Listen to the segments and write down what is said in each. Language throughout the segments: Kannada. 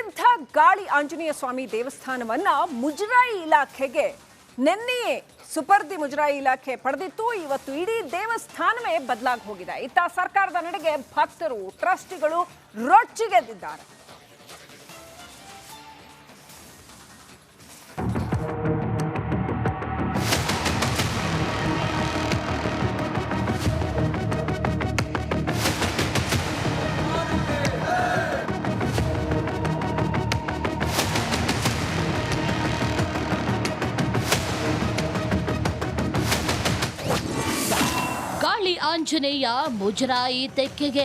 ಪ್ರಸಿದ್ಧ ಗಾಳಿ ಆಂಜನೇಯ ಸ್ವಾಮಿ ದೇವಸ್ಥಾನವನ್ನ ಮುಜರಾಯಿ ಇಲಾಖೆಗೆ ನಿನ್ನೆಯೇ ಸುಪರ್ದಿ ಮುಜರಾಯಿ ಇಲಾಖೆ ಪಡೆದಿತ್ತು. ಇವತ್ತು ಇಡೀ ದೇವಸ್ಥಾನವೇ ಬದಲಾಗಿ ಹೋಗಿದೆ. ಇತ್ತ ಸರ್ಕಾರದ ನಡೆಗೆ ಭಕ್ತರು, ಟ್ರಸ್ಟಿಗಳು ರೊಚ್ಚಿಗೆದ್ದಿದ್ದಾರೆ. ಆಂಜನೇಯ ಮುಜರಾಯಿ ತೆಕ್ಕೆಗೆ.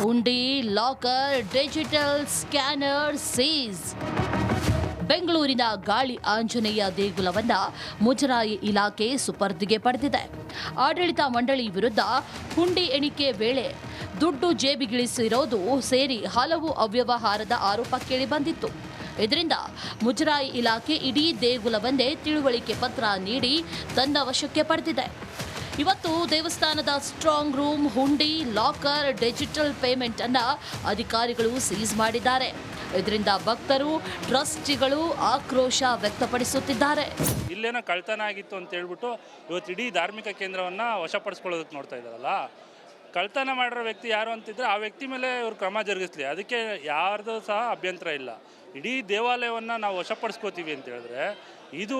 ಹುಂಡಿ ಲಾಕರ್, ಡಿಜಿಟಲ್ ಸ್ಕ್ಯಾನರ್, ಸೀಸ್. ಬೆಂಗಳೂರಿನ ಗಾಳಿ ಆಂಜನೇಯ ದೇಗುಲವನ್ನ ಮುಜರಾಯಿ ಇಲಾಖೆ ಸುಪರ್ದಿಗೆ ಪಡೆದಿದೆ. ಆಡಳಿತ ಮಂಡಳಿ ವಿರುದ್ಧ ಹುಂಡಿ ಎಣಿಕೆ ವೇಳೆ ದುಡ್ಡು ಜೇಬಿಗಿಳಿಸಿರೋದು ಸೇರಿ ಹಲವು ಅವ್ಯವಹಾರದ ಆರೋಪ ಕೇಳಿಬಂದಿತ್ತು. ಇದರಿಂದ ಮುಜರಾಯಿ ಇಲಾಖೆ ಇಡೀ ದೇಗುಲವನ್ನೇ ತಿಳುವಳಿಕೆ ಪತ್ರ ನೀಡಿ ತನ್ನ ವಶಕ್ಕೆ ಪಡೆದಿದೆ. ಇವತ್ತು ದೇವಸ್ಥಾನದ ಸ್ಟ್ರಾಂಗ್ ರೂಮ್ ಹುಂಡಿ ಲಾಕರ್ ಡಿಜಿಟಲ್ ಪೇಮೆಂಟ್ ಅನ್ನ ಅಧಿಕಾರಿಗಳು ಸೀಸ್ ಮಾಡಿದ್ದಾರೆ. ಇದರಿಂದ ಭಕ್ತರು, ಟ್ರಸ್ಟಿಗಳು ಆಕ್ರೋಶ ವ್ಯಕ್ತಪಡಿಸುತ್ತಿದ್ದಾರೆ. ಇಲ್ಲೇನೋ ಕಳ್ತನ ಆಗಿತ್ತು ಅಂತ ಹೇಳ್ಬಿಟ್ಟು ಇವತ್ತು ಇಡೀ ಧಾರ್ಮಿಕ ಕೇಂದ್ರವನ್ನ ವಶಪಡಿಸ್ಕೊಳ್ಳೋದಕ್ಕೆ ನೋಡ್ತಾ ಇದ್ದಾರಲ್ಲ? ಕಳ್ತನ ಮಾಡಿರೋ ವ್ಯಕ್ತಿ ಯಾರು ಅಂತಿದ್ರೆ ಆ ವ್ಯಕ್ತಿ ಮೇಲೆ ಇವರು ಕ್ರಮ ಜರುಗಿಸ್ಲಿ. ಅದಕ್ಕೆ ಯಾರ್ದು ಸಹ ಅಭ್ಯಂತರ ಇಲ್ಲ. ಇಡೀ ದೇವಾಲಯವನ್ನು ನಾವು ವಶಪಡಿಸ್ಕೋತೀವಿ ಅಂತ ಹೇಳಿದ್ರೆ ಇದು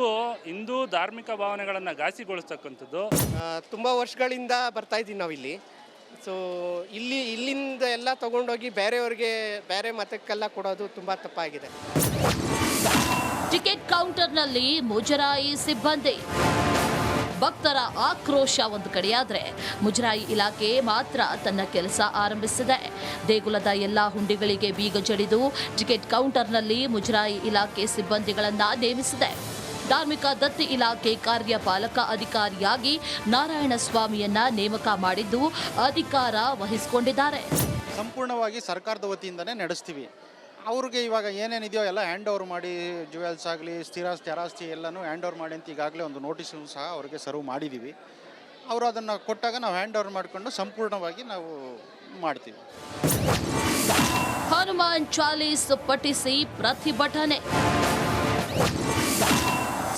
ಹಿಂದೂ ಧಾರ್ಮಿಕ ಭಾವನೆಗಳನ್ನು ಘಾಸಿಗೊಳಿಸ್ತಕ್ಕಂಥದ್ದು. ತುಂಬ ವರ್ಷಗಳಿಂದ ಬರ್ತಾ ಇದ್ದೀವಿ ನಾವಿಲ್ಲಿ. ಸೊ ಇಲ್ಲಿ ಇಲ್ಲಿಂದ ಎಲ್ಲ ತಗೊಂಡೋಗಿ ಬೇರೆಯವ್ರಿಗೆ ಬೇರೆ ಮತಕ್ಕೆಲ್ಲ ಕೊಡೋದು ತುಂಬ ತಪ್ಪಾಗಿದೆ. ಟಿಕೆಟ್ ಕೌಂಟರ್ನಲ್ಲಿ ಮುಜರಾಯಿ ಸಿಬ್ಬಂದಿ. ಭಕ್ತರ ಆಕ್ರೋಶ ಒಂದು ಕಡೆಯಾದರೆ ಮುಜರಾಯಿ ಇಲಾಖೆ ಮಾತ್ರ ತನ್ನ ಕೆಲಸ ಆರಂಭಿಸಿದೆ. ದೇಗುಲದ ಎಲ್ಲ ಹುಂಡಿಗಳಿಗೆ ಬೀಗ ಜಡಿದು ಟಿಕೆಟ್ ಕೌಂಟರ್ನಲ್ಲಿ ಮುಜರಾಯಿ ಇಲಾಖೆ ಸಿಬ್ಬಂದಿಗಳನ್ನು ನೇಮಿಸಿದೆ. ಧಾರ್ಮಿಕ ದತ್ತಿ ಇಲಾಖೆ ಕಾರ್ಯಪಾಲಕ ಅಧಿಕಾರಿಯಾಗಿ ನಾರಾಯಣ ಸ್ವಾಮಿಯನ್ನ ನೇಮಕ ಮಾಡಿದ್ದು ಅಧಿಕಾರ ವಹಿಸಿಕೊಂಡಿದ್ದಾರೆ. ಸಂಪೂರ್ಣವಾಗಿ ಸರ್ಕಾರದ ವತಿಯಿಂದನೇ ನಡೆಸ್ತೀವಿ. ಅವ್ರಿಗೆ ಇವಾಗ ಏನೇನಿದೆಯೋ ಎಲ್ಲ ಹ್ಯಾಂಡ್ ಓವರ್ ಮಾಡಿ ಜುವೆಲ್ಸ್ ಆಗಲಿ ಸ್ಥಿರಾಸ್ತಿ ಅರಾಸ್ತಿ ಎಲ್ಲನೂ ಹ್ಯಾಂಡ್ ಓವರ್ ಮಾಡಿ ಅಂತ ಈಗಾಗಲೇ ಒಂದು ನೋಟಿಸ್ ಸಹ ಅವ್ರಿಗೆ ಸರ್ವ್ ಮಾಡಿದ್ದೀವಿ ಅವರು ಅದನ್ನು ಕೊಟ್ಟಾಗ ನಾವು ಹ್ಯಾಂಡ್ ಓವರ್ ಮಾಡಿಕೊಂಡು ಸಂಪೂರ್ಣವಾಗಿ ನಾವು ಮಾಡ್ತೀವಿ. ಹನುಮಾನ್ ಚಾಲೀಸ್ ಪಠಿಸಿ ಪ್ರತಿಭಟನೆ.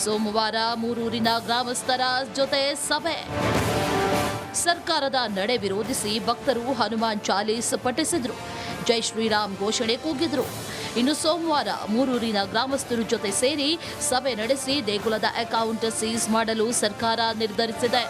ಸೋಮವಾರ ಮೂರೂರಿನ ಗ್ರಾಮಸ್ಥರ ಜೊತೆ ಸಭೆ. ಸರ್ಕಾರದ ನಡೆ ವಿರೋಧಿಸಿ ಭಕ್ತರು ಹನುಮಾನ್ ಚಾಲೀಸ್ ಪಠಿಸಿದ್ರು. ಜೈ ಶ್ರೀರಾಮ್ ಘೋಷಣೆ ಕೂಗಿದ್ರು. ಇನ್ನು ಸೋಮವಾರ ಮೂರೂರಿನ ಗ್ರಾಮಸ್ಥರು ಜೊತೆ ಸೇರಿ ಸಭೆ ನಡೆಸಿ ದೇಗುಲದ ಅಕೌಂಟ್ ಸೀಸ್ ಮಾಡಲು ಸರ್ಕಾರ ನಿರ್ಧರಿಸಿದೆ.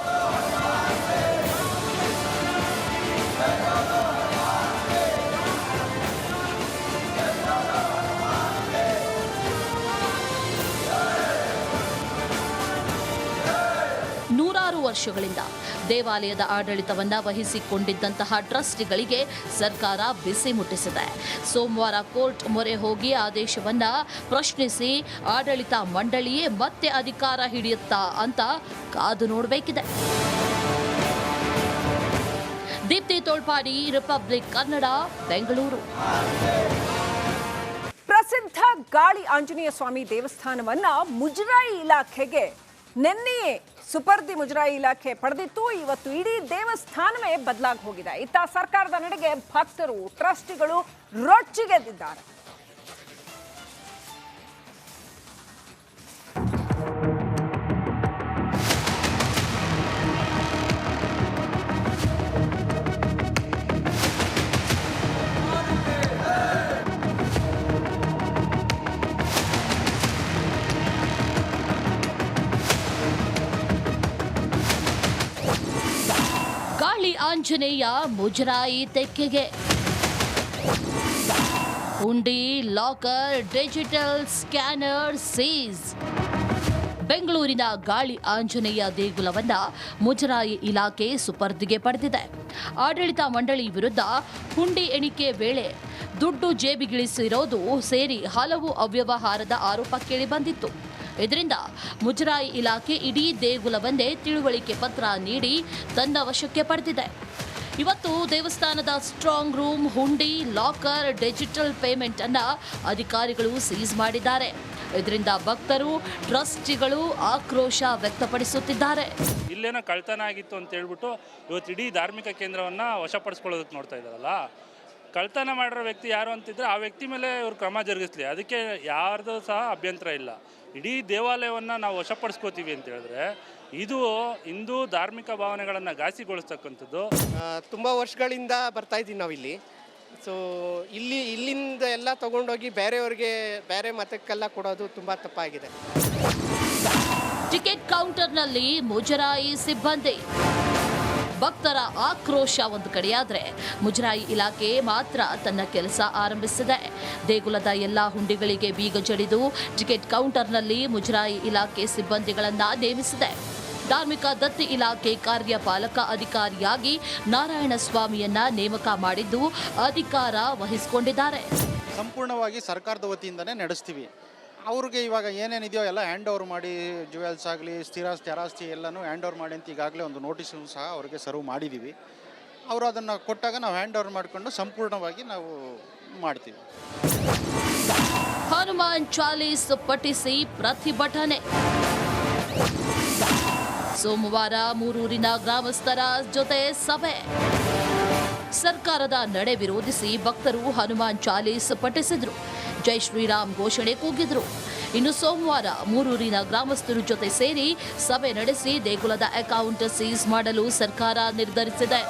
ವರ್ಷಗಳಿಂದ. ದೇವಾಲಯದ ಆಡಳಿತವನ್ನು ವಹಿಸಿಕೊಂಡಿದ್ದಂತಹ ಟ್ರಸ್ಟಿಗಳಿಗೆ ಸರ್ಕಾರ ಬಿಸಿ ಮುಟ್ಟಿಸಿದೆ. ಸೋಮವಾರ ಕೋರ್ಟ್ ಮೊರೆ ಹೋಗಿ ಆದೇಶವನ್ನ ಪ್ರಶ್ನಿಸಿ ಆಡಳಿತ ಮಂಡಳಿಯೇ ಮತ್ತೆ ಅಧಿಕಾರ ಹಿಡಿಯುತ್ತಾ ಅಂತ ಕಾದು ನೋಡಬೇಕಿದೆ. ದೀಪ್ತಿ ತೋಳ್ಪಾಡಿ, ರಿಪಬ್ಲಿಕ್ ಕನ್ನಡ, ಬೆಂಗಳೂರು. ಪ್ರಸಿದ್ಧ ಗಾಳಿ ಆಂಜನೇಯ ಸ್ವಾಮಿ ದೇವಸ್ಥಾನವನ್ನ ಮುಜರಾಯಿ ಇಲಾಖೆಗೆ ನಿನ್ನೆಯೇ ಸುಪರ್ದಿ ಮುಜರಾಯಿ ಇಲಾಖೆ ಪಡೆದಿತ್ತು. ಇವತ್ತು ಇಡೀ ದೇವಸ್ಥಾನವೇ ಬದಲಾಗಿ ಹೋಗಿದೆ. ಇತ್ತ ಸರ್ಕಾರದ ನಡೆಗೆ ಭಕ್ತರು, ಟ್ರಸ್ಟಿಗಳು ರೊಚ್ಚಿಗೆದ್ದಿದ್ದಾರೆ. ಗಾಳಿ ಆಂಜನೇಯ ಮುಜರಾಯಿ ತೆಕ್ಕೆಗೆ. ಹುಂಡಿ ಲಾಕರ್ ಡಿಜಿಟಲ್ ಸ್ಕ್ಯಾನರ್ ಸೀಸ್. ಬೆಂಗಳೂರಿನ ಗಾಳಿ ಆಂಜನೇಯ ದೇಗುಲವನ್ನ ಮುಜರಾಯಿ ಇಲಾಖೆ ಸುಪರ್ದಿಗೆ ಪಡೆದಿದೆ. ಆಡಳಿತ ಮಂಡಳಿ ವಿರುದ್ಧ ಹುಂಡಿ ಎಣಿಕೆ ವೇಳೆ ದುಡ್ಡು ಜೇಬಿಗಿಳಿಸಿರೋದು ಸೇರಿ ಹಲವು ಅವ್ಯವಹಾರದ ಆರೋಪ ಕೇಳಿಬಂದಿತ್ತು ಇದರಿಂದ ಮುಜರಾಯಿ ಇಲಾಖೆ ಇಡೀ ದೇಗುಲವನ್ನೇ ತಿಳುವಳಿಕೆ ಪತ್ರ ನೀಡಿ ತನ್ನ ವಶಕ್ಕೆ ಪಡೆದಿದೆ. ಇವತ್ತು ದೇವಸ್ಥಾನದ ಸ್ಟ್ರಾಂಗ್ ರೂಮ್, ಹುಂಡಿ, ಲಾಕರ್, ಡಿಜಿಟಲ್ ಪೇಮೆಂಟ್ ಅನ್ನ ಅಧಿಕಾರಿಗಳು ಸೀಸ್ ಮಾಡಿದ್ದಾರೆ. ಇದರಿಂದ ಭಕ್ತರು, ಟ್ರಸ್ಟಿಗಳು ಆಕ್ರೋಶ ವ್ಯಕ್ತಪಡಿಸುತ್ತಿದ್ದಾರೆ. ಇಲ್ಲೇನೋ ಕಳ್ತನ ಆಗಿತ್ತು ಅಂತ ಹೇಳ್ಬಿಟ್ಟು ಇವತ್ತು ಇಡೀ ಧಾರ್ಮಿಕ ಕೇಂದ್ರವನ್ನು ವಶಪಡಿಸ್ಕೊಳ್ಳೋದಕ್ಕೆ ನೋಡ್ತಾ ಇದ್ದಾರಲ್ಲ? ಕಳ್ತನ ಮಾಡಿರೋ ವ್ಯಕ್ತಿ ಯಾರು ಅಂತಿದ್ರೆ ಆ ವ್ಯಕ್ತಿ ಮೇಲೆ ಇವರು ಕ್ರಮ ಜರುಗಿಸ್ಲಿ. ಅದಕ್ಕೆ ಯಾರ್ದು ಸಹ ಅಭ್ಯಂತರ ಇಲ್ಲ. ಇಡೀ ದೇವಾಲಯವನ್ನು ನಾವು ವಶಪಡಿಸ್ಕೋತೀವಿ ಅಂತ ಹೇಳಿದ್ರೆ ಇದು ಹಿಂದೂ ಧಾರ್ಮಿಕ ಭಾವನೆಗಳನ್ನು ಘಾಸಿಗೊಳಿಸ್ತಕ್ಕಂಥದ್ದು. ತುಂಬ ವರ್ಷಗಳಿಂದ ಬರ್ತಾ ಇದ್ದೀವಿ ನಾವಿಲ್ಲಿ. ಸೊ ಇಲ್ಲಿ ಇಲ್ಲಿಂದ ಎಲ್ಲ ತಗೊಂಡೋಗಿ ಬೇರೆಯವ್ರಿಗೆ ಬೇರೆ ಮತಕ್ಕೆಲ್ಲ ಕೊಡೋದು ತುಂಬ ತಪ್ಪಾಗಿದೆ. ಟಿಕೆಟ್ ಕೌಂಟರ್ನಲ್ಲಿ ಮುಜರಾಯಿ ಸಿಬ್ಬಂದಿ. ಭಕ್ತರ ಆಕ್ರೋಶ ಒಂದು ಕಡೆಯಾದರೆ ಮುಜರಾಯಿ ಇಲಾಖೆ ಮಾತ್ರ ತನ್ನ ಕೆಲಸ ಆರಂಭಿಸಿದೆ. ದೇಗುಲದ ಎಲ್ಲಾ ಹುಂಡಿಗಳಿಗೆ ಬೀಗ ಜಡಿದು ಟಿಕೆಟ್ ಕೌಂಟರ್ನಲ್ಲಿ ಮುಜರಾಯಿ ಇಲಾಖೆ ಸಿಬ್ಬಂದಿಗಳನ್ನು ನೇಮಿಸಿದೆ. ಧಾರ್ಮಿಕ ದತ್ತಿ ಇಲಾಖೆ ಕಾರ್ಯಪಾಲಕ ಅಧಿಕಾರಿಯಾಗಿ ನಾರಾಯಣ ಸ್ವಾಮಿಯನ್ನ ನೇಮಕ ಮಾಡಿದ್ದು ಅಧಿಕಾರ ವಹಿಸಿಕೊಂಡಿದ್ದಾರೆ. ಸಂಪೂರ್ಣವಾಗಿ ಸರ್ಕಾರದ ವತಿಯಿಂದನೇ ನಡೆಸ್ತೀವಿ. ಅವ್ರಿಗೆ ಇವಾಗ ಏನೇನಿದೆಯೋ ಎಲ್ಲ ಹ್ಯಾಂಡ್ ಓವರ್ ಮಾಡಿ ಜುವೆಲ್ಸ್ ಆಗಲಿ ಸ್ಥಿರಾಸ್ತಿ ಅರಾಸ್ತಿ ಎಲ್ಲನೂ ಹ್ಯಾಂಡ್ ಓವರ್ ಮಾಡಿ ಅಂತ ಈಗಾಗಲೇ ಒಂದು ನೋಟಿಸನ್ನು ಸಹ ಅವ್ರಿಗೆ ಸರ್ವ್ ಮಾಡಿದ್ದೀವಿ ಅವರು ಅದನ್ನು ಕೊಟ್ಟಾಗ ನಾವು ಹ್ಯಾಂಡ್ ಓವರ್ ಮಾಡಿಕೊಂಡು ಸಂಪೂರ್ಣವಾಗಿ ನಾವು ಮಾಡ್ತೀವಿ. ಹನುಮಾನ್ ಚಾಲೀಸ್ ಪಠಿಸಿ ಪ್ರತಿಭಟನೆ. ಸೋಮವಾರ ಮೂರೂರಿನ ಗ್ರಾಮಸ್ಥರ ಜೊತೆ ಸಭೆ. ಸರ್ಕಾರದ ನಡೆ ವಿರೋಧಿಸಿ ಭಕ್ತರು ಹನುಮಾನ್ ಚಾಲೀಸ್ ಪಠಿಸಿದ್ರು. ಜೈ ಶ್ರೀರಾಮ್ ಘೋಷಣೆ ಕೂಗಿದ್ರು. ಇನ್ನು ಸೋಮವಾರ ಮೂರೂರಿನ ಗ್ರಾಮಸ್ಥರು ಜೊತೆ ಸೇರಿ ಸಭೆ ನಡೆಸಿ ದೇಗುಲದ ಅಕೌಂಟ್ ಸೀಸ್ ಮಾಡಲು ಸರ್ಕಾರ ನಿರ್ಧರಿಸಿದೆ.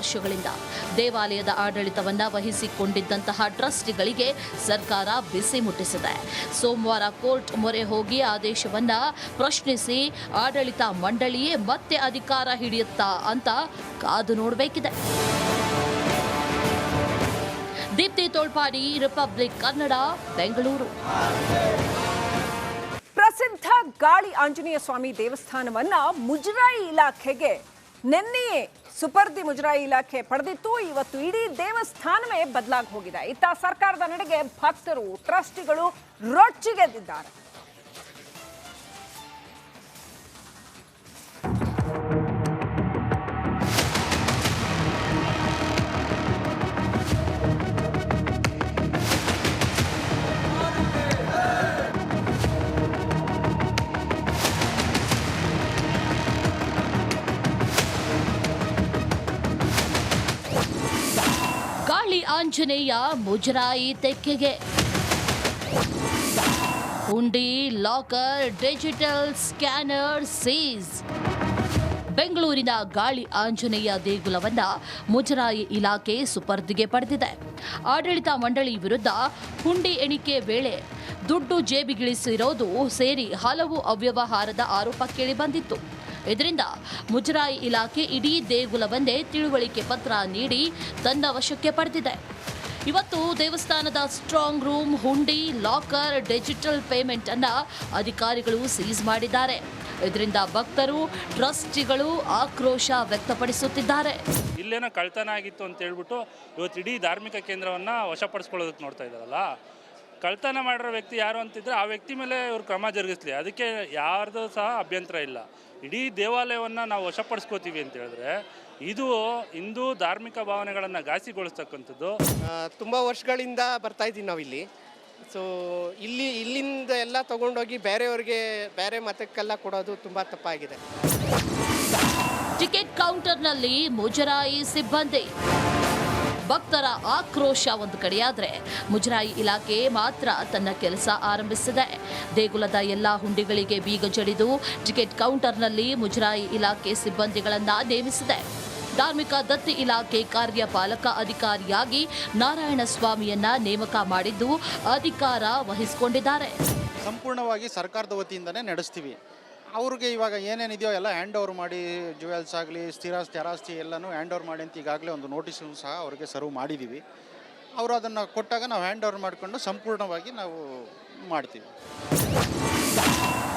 ವರ್ಷಗಳಿಂದ. ದೇವಾಲಯದ ಆಡಳಿತವನ್ನು ವಹಿಸಿಕೊಂಡಿದ್ದಂತಹ ಟ್ರಸ್ಟ್ಗಳಿಗೆ ಸರ್ಕಾರ ಬಿಸಿ ಮುಟ್ಟಿಸಿದೆ. ಸೋಮವಾರ ಕೋರ್ಟ್ ಮೊರೆ ಹೋಗಿ ಆದೇಶವನ್ನ ಪ್ರಶ್ನಿಸಿ ಆಡಳಿತ ಮಂಡಳಿಯೇ ಮತ್ತೆ ಅಧಿಕಾರ ಹಿಡಿಯುತ್ತಾ ಅಂತ ಕಾದು ನೋಡಬೇಕಿದೆ. ದೀಪ್ತಿ ತೋಳ್ಪಾಡಿ, ರಿಪಬ್ಲಿಕ್ ಕನ್ನಡ, ಬೆಂಗಳೂರು. ಪ್ರಸಿದ್ಧ ಗಾಳಿ ಆಂಜನೇಯ ಸ್ವಾಮಿ ದೇವಸ್ಥಾನವನ್ನ ಮುಜರಾಯಿ ಇಲಾಖೆಗೆ ನಿನ್ನೆಯೇ ಸುಪರ್ದಿ ಮುಜರಾಯಿ ಇಲಾಖೆ ಪಡೆದಿತ್ತು. ಇವತ್ತು ಇಡೀ ದೇವಸ್ಥಾನವೇ ಬದಲಾಗಿ ಹೋಗಿದೆ. ಇತ್ತ ಸರ್ಕಾರದ ನಡೆಗೆ ಭಕ್ತರು, ಟ್ರಸ್ಟಿಗಳು ರೊಚ್ಚಿಗೆದ್ದಿದ್ದಾರೆ. ಆಂಜನೇಯ ಮುಜರಾಯಿ ತೆಕ್ಕೆಗೆ. ಹುಂಡಿ, ಲಾಕರ್, ಡಿಜಿಟಲ್ ಸ್ಕ್ಯಾನರ್, ಸೀಸ್. ಬೆಂಗಳೂರಿನ ಗಾಳಿ ಆಂಜನೇಯ ದೇಗುಲವನ್ನ ಮುಜರಾಯಿ ಇಲಾಖೆ ಸುಪರ್ದಿಗೆ ಪಡೆದಿದೆ. ಆಡಳಿತ ಮಂಡಳಿ ವಿರುದ್ಧ ಹುಂಡಿ ಎಣಿಕೆ ವೇಳೆ ದುಡ್ಡು ಜೇಬಿಗಿಳಿಸಿರೋದು ಸೇರಿ ಹಲವು ಅವ್ಯವಹಾರದ ಆರೋಪ ಕೇಳಿಬಂದಿತ್ತು ಇದರಿಂದ ಮುಜರಾಯಿ ಇಲಾಖೆ ಇಡೀ ದೇಗುಲವನ್ನೇ ತಿಳುವಳಿಕೆ ಪತ್ರ ನೀಡಿ ತನ್ನ ವಶಕ್ಕೆ ಪಡೆದಿದೆ. ಇವತ್ತು ದೇವಸ್ಥಾನದ ಸ್ಟ್ರಾಂಗ್ ರೂಮ್, ಹುಂಡಿ, ಲಾಕರ್, ಡಿಜಿಟಲ್ ಪೇಮೆಂಟ್ ಅನ್ನ ಅಧಿಕಾರಿಗಳು ಸೀಸ್ ಮಾಡಿದ್ದಾರೆ. ಇದರಿಂದ ಭಕ್ತರು, ಟ್ರಸ್ಟಿಗಳು ಆಕ್ರೋಶ ವ್ಯಕ್ತಪಡಿಸುತ್ತಿದ್ದಾರೆ. ಇಲ್ಲೇನೋ ಕಳ್ತನ ಆಗಿತ್ತು ಅಂತ ಹೇಳ್ಬಿಟ್ಟು ಇವತ್ತು ಇಡೀ ಧಾರ್ಮಿಕ ಕೇಂದ್ರವನ್ನು ವಶಪಡಿಸ್ಕೊಳ್ಳೋದಕ್ಕೆ ನೋಡ್ತಾ ಇದ್ದಾರಲ್ಲ? ಕಳ್ತನ ಮಾಡಿರೋ ವ್ಯಕ್ತಿ ಯಾರು ಅಂತಿದ್ರೆ ಆ ವ್ಯಕ್ತಿ ಮೇಲೆ ಇವರು ಕ್ರಮ ಜರುಗಿಸ್ಲಿ. ಅದಕ್ಕೆ ಯಾರ್ದು ಸಹ ಅಭ್ಯಂತರ ಇಲ್ಲ. ಇಡೀ ದೇವಾಲಯವನ್ನು ನಾವು ವಶಪಡಿಸ್ಕೋತೀವಿ ಅಂತ ಹೇಳಿದ್ರೆ ಇದು ಹಿಂದೂ ಧಾರ್ಮಿಕ ಭಾವನೆಗಳನ್ನು ಘಾಸಿಗೊಳಿಸ್ತಕ್ಕಂಥದ್ದು. ತುಂಬ ವರ್ಷಗಳಿಂದ ಬರ್ತಾ ಇದ್ದೀವಿ ನಾವಿಲ್ಲಿ. ಸೊ ಇಲ್ಲಿ ಇಲ್ಲಿಂದ ಎಲ್ಲ ತಗೊಂಡೋಗಿ ಬೇರೆಯವ್ರಿಗೆ ಬೇರೆ ಮತಕ್ಕೆಲ್ಲ ಕೊಡೋದು ತುಂಬ ತಪ್ಪಾಗಿದೆ. ಟಿಕೆಟ್ ಕೌಂಟರ್ನಲ್ಲಿ ಮುಜರಾಯಿ ಸಿಬ್ಬಂದಿ. ಭಕ್ತರ ಆಕ್ರೋಶ ಒಂದು ಕಡೆಯಾದರೆ ಮುಜರಾಯಿ ಇಲಾಖೆ ಮಾತ್ರ ತನ್ನ ಕೆಲಸ ಆರಂಭಿಸಿದೆ. ದೇಗುಲದ ಎಲ್ಲಾ ಹುಂಡಿಗಳಿಗೆ ಬೀಗ ಜಡಿದು ಟಿಕೆಟ್ ಕೌಂಟರ್ನಲ್ಲಿ ಮುಜರಾಯಿ ಇಲಾಖೆ ಸಿಬ್ಬಂದಿಗಳನ್ನು ನೇಮಿಸಿದೆ. ಧಾರ್ಮಿಕ ದತ್ತಿ ಇಲಾಖೆ ಕಾರ್ಯಪಾಲಕ ಅಧಿಕಾರಿಯಾಗಿ ನಾರಾಯಣ ಸ್ವಾಮಿಯನ್ನ ನೇಮಕ ಮಾಡಿದ್ದು ಅಧಿಕಾರ ವಹಿಸಿಕೊಂಡಿದ್ದಾರೆ. ಸಂಪೂರ್ಣವಾಗಿ ಸರ್ಕಾರದ ವತಿಯಿಂದನೇ ನಡೆಸ್ತೀವಿ. ಅವ್ರಿಗೆ ಇವಾಗ ಏನೇನಿದೆಯೋ ಎಲ್ಲ ಹ್ಯಾಂಡ್ ಓವರ್ ಮಾಡಿ ಜುವೆಲ್ಸ್ ಆಗಲಿ ಸ್ಥಿರಾಸ್ತಿ ಅರಾಸ್ತಿ ಎಲ್ಲನೂ ಹ್ಯಾಂಡ್ ಓವರ್ ಮಾಡಿ ಅಂತ ಈಗಾಗಲೇ ಒಂದು ನೋಟಿಸನ್ನು ಸಹ ಅವ್ರಿಗೆ ಸರ್ವ್ ಮಾಡಿದ್ದೀವಿ ಅವರು ಅದನ್ನು ಕೊಟ್ಟಾಗ ನಾವು ಹ್ಯಾಂಡ್ ಓವರ್ ಮಾಡಿಕೊಂಡು ಸಂಪೂರ್ಣವಾಗಿ ನಾವು ಮಾಡ್ತೀವಿ.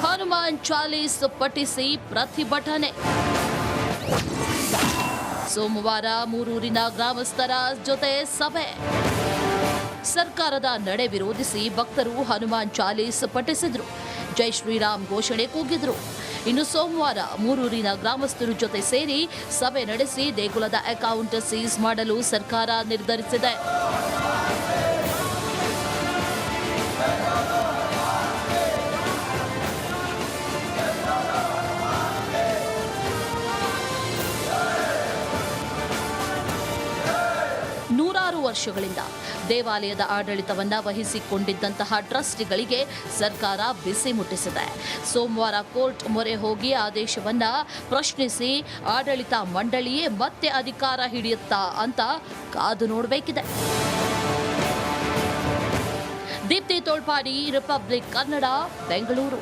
ಹನುಮಾನ್ ಚಾಲೀಸ್ ಪಠಿಸಿ ಪ್ರತಿಭಟನೆ. ಸೋಮವಾರ ಮೂರೂರಿನ ಗ್ರಾಮಸ್ಥರ ಜೊತೆ ಸಭೆ. ಸರ್ಕಾರದ ನಡೆ ವಿರೋಧಿಸಿ ಭಕ್ತರು ಹನುಮಾನ್ ಚಾಲೀಸ್ ಪಠಿಸಿದ್ರು. ಜೈ ಶ್ರೀರಾಮ್ ಘೋಷಣೆ ಕೂಗಿದರು. ಇನ್ನು ಸೋಮವಾರ ಮೂರೂರಿನ ಗ್ರಾಮಸ್ಥರು ಜೊತೆ ಸೇರಿ ಸಭೆ ನಡೆಸಿ ದೇಗುಲದ ಅಕೌಂಟ್ ಸೀಸ್ ಮಾಡಲು ಸರ್ಕಾರ ನಿರ್ಧರಿಸಿದೆ. ನೂರಾರು ವರ್ಷಗಳಿಂದ ದೇವಾಲಯದ ಆಡಳಿತವನ್ನು ವಹಿಸಿಕೊಂಡಿದ್ದಂತಹ ಟ್ರಸ್ಟ್ಗಳಿಗೆ ಸರ್ಕಾರ ಬಿಸಿ ಮುಟ್ಟಿಸಿದೆ. ಸೋಮವಾರ ಕೋರ್ಟ್ ಮೊರೆ ಹೋಗಿ ಆದೇಶವನ್ನು ಪ್ರಶ್ನಿಸಿ ಆಡಳಿತ ಮಂಡಳಿಯೇ ಮತ್ತೆ ಅಧಿಕಾರ ಹಿಡಿಯುತ್ತಾ ಅಂತ ಕಾದು ನೋಡಬೇಕಿದೆ. ದೀಪ್ತಿ ತೋಳ್ಪಾಡಿ, ರಿಪಬ್ಲಿಕ್ ಕನ್ನಡ, ಬೆಂಗಳೂರು.